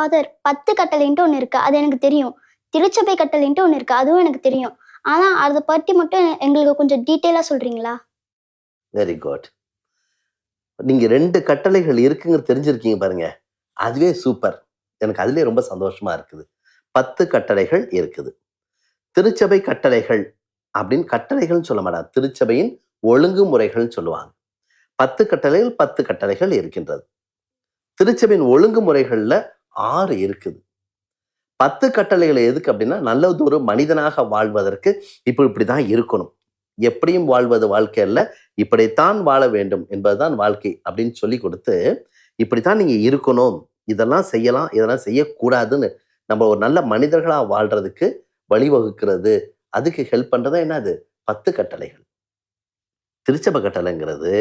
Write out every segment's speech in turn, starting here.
Father பத்து கட்டளைன்ட்டு ஒன்று இருக்கு. அது எனக்கு தெரியும். திருச்சபை கட்டளைன்ட்டு ஒன்று இருக்கு. அதுவும் எனக்கு தெரியும். ஆனா அதை பற்றி மட்டும் எங்களுக்கு கொஞ்சம் டீட்டெயிலாக சொல்றீங்களா? வெரி குட் நீங்க ரெண்டு கட்டளைகள் இருக்குங்க தெரிஞ்சிருக்கீங்க பாருங்க. அதுவே சூப்பர் எனக்கு அதுலேயே ரொம்ப சந்தோஷமா இருக்குது. பத்து கட்டளைகள் இருக்குது. திருச்சபை கட்டளைகள் அப்படின்னு கட்டளைகள்னு சொல்ல மாட்டாங்க. திருச்சபையின் ஒழுங்குமுறைகள்னு சொல்லுவாங்க. பத்து கட்டளைகள் பத்து கட்டளைகள் இருக்கின்றது. திருச்சபையின் ஒழுங்குமுறைகள்ல ஆறு இருக்குது. பத்து கட்டளைகள் எதுக்கு அப்படின்னா நல்லது ஒரு மனிதனாக வாழ்வதற்கு இப்படி இப்படிதான் இருக்கணும். எப்படியும் வாழ்வது வாழ்க்கை அல்ல இப்படித்தான் வாழ வேண்டும் என்பதுதான் வாழ்க்கை அப்படின்னு சொல்லி கொடுத்து இப்படித்தான் நீங்க இருக்கணும் இதெல்லாம் செய்யலாம் இதெல்லாம் செய்யக்கூடாதுன்னு நம்ம ஒரு நல்ல மனிதர்களா வாழ்றதுக்கு வழிவகுக்கிறது. அதுக்கு ஹெல்ப் பண்றதா என்னது? பத்து கட்டளைகள். திருச்சப கட்டளைங்கிறது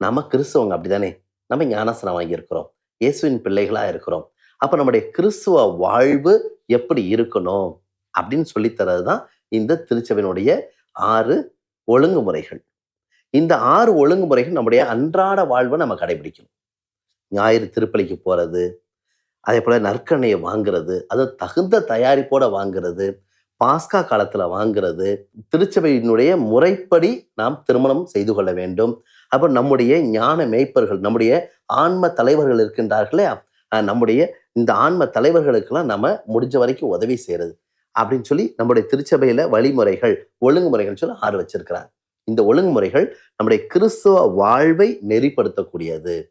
நம்ம கிறிஸ்தவங்க அப்படிதானே நம்ம ஞானசனம் வாங்கியிருக்கிறோம். இயேசுவின் பிள்ளைகளா இருக்கிறோம். அப்போ நம்முடைய கிறிஸ்துவ வாழ்வு எப்படி இருக்கணும் அப்படின்னு சொல்லித்தரது தான் இந்த திருச்சபையினுடைய ஆறு ஒழுங்குமுறைகள். இந்த ஆறு ஒழுங்குமுறைகள் நம்முடைய அன்றாட வாழ்வை நம்ம கடைபிடிக்கணும். ஞாயிறு திருப்பலிக்கு போகிறது அதே போல் நற்கண்ணையை வாங்குறது அது தகுந்த தயாரிப்போட வாங்குறது பாஸ்கா காலத்தில் வாங்குறது திருச்சபையினுடைய முறைப்படி நாம் திருமணம் செய்து கொள்ள வேண்டும். அப்போ நம்முடைய ஞான மேய்ப்பர்கள் நம்முடைய ஆன்ம தலைவர்கள் இருக்கின்றார்களே நம்முடைய இந்த ஆன்ம தலைவர்களுக்கெல்லாம் நம்ம முடிஞ்ச வரைக்கும் உதவி செய்யறது. அப்படின்னு சொல்லி நம்முடைய திருச்சபையில வழிமுறைகள் ஒழுங்குமுறைகள் சொல்லி ஆறு வச்சிருக்கிறாங்க இந்த ஒழுங்குமுறைகள் நம்முடைய கிறிஸ்துவ வாழ்வை நெறிப்படுத்தக்கூடியது.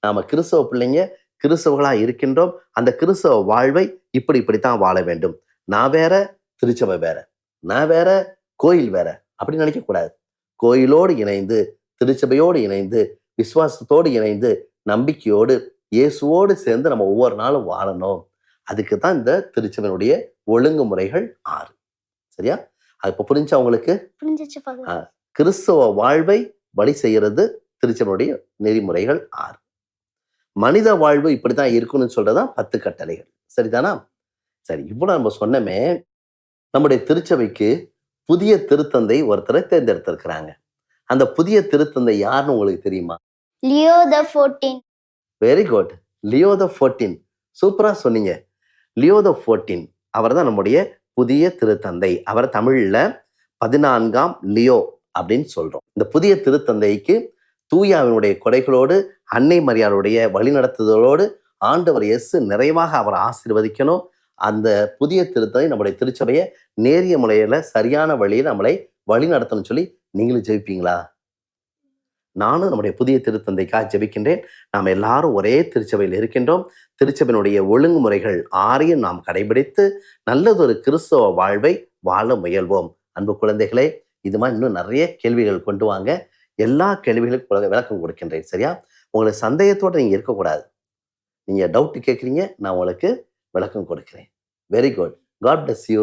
நாம கிறிஸ்தவ பிள்ளைங்க கிறிஸ்தவர்களா இருக்கின்றோம். அந்த கிறிஸ்தவ வாழ்வை இப்படி இப்படித்தான் வாழ வேண்டும். நான் வேற திருச்சபை வேற. நான் வேற கோயில் வேற. அப்படின்னு நினைக்க கூடாது கோயிலோடு இணைந்து திருச்சபையோடு இணைந்து விசுவாசத்தோடு இணைந்து நம்பிக்கையோடு இயேசுவோடு சேர்ந்து நம்ம ஒவ்வொரு நாளும் வாழணும். அதுக்கு தான் இந்த திருச்சபையினுடைய ஒழுங்குமுறைகள் ஆறு. சரியா? அது இப்போ புரிஞ்சா உங்களுக்கு. கிறிஸ்தவ வாழ்வை வழி செய்யறது திருச்சபையுடைய நெறிமுறைகள் ஆறு. மனித வாழ்வு இப்படித்தான் இருக்கணும்னு சொல்றதா பத்து கட்டளைகள். சரிதானா? சரி இவ்வளவு நம்ம சொன்னமே நம்முடைய திருச்சபைக்கு புதிய திருத்தந்தை ஒருத்தரை தேர்ந்தெடுத்திருக்கிறாங்க. அந்த புதிய திருத்தந்தை யாருன்னு உங்களுக்கு தெரியுமா? Leo the fourteen. Very good Leo the fourteen சூப்பராக சொன்னீங்க. லியோ த ஃபோர்டீன் அவர் தான் நம்முடைய புதிய திருத்தந்தை. அவர் தமிழில் பதினான்காம் லியோ அப்படின்னு சொல்கிறோம் இந்த புதிய திருத்தந்தைக்கு தூயாவினுடைய கொடைகளோடு அன்னை மரியாளுடைய வழிநடத்துதலோடு ஆண்டவர் இயேசு நிறைவாக அவர் ஆசீர்வதிக்கணும். அந்த புதிய திருத்தந்தை நம்முடைய திருச்சபையை நேரிய முறையில் சரியான வழியில் நம்மளை வழி நடத்தணும்னு சொல்லி நீங்களும் ஜெயிப்பீங்களா? நானும் நம்முடைய புதிய திருத்தந்தைக்காக ஜெபிக்கின்றேன். நாம் எல்லாரும் ஒரே திருச்சபையில் இருக்கின்றோம். திருச்சபையினுடைய ஒழுங்குமுறைகள் ஆறையும் நாம் கடைபிடித்து நல்லதொரு கிறிஸ்தவ வாழ்வை வாழ முயல்வோம். அன்பு குழந்தைகளே இது மாதிரி இன்னும் நிறைய கேள்விகள் கொண்டு வாங்க. எல்லா கேள்விகளுக்கும் உலக விளக்கம் கொடுக்கின்றேன் சரியா? உங்களுக்கு சந்தேகத்தோடு நீங்கள் இருக்கக்கூடாது. நீங்கள் டவுட் கேட்குறீங்க நான் உங்களுக்கு விளக்கம் கொடுக்கிறேன். Very good God bless you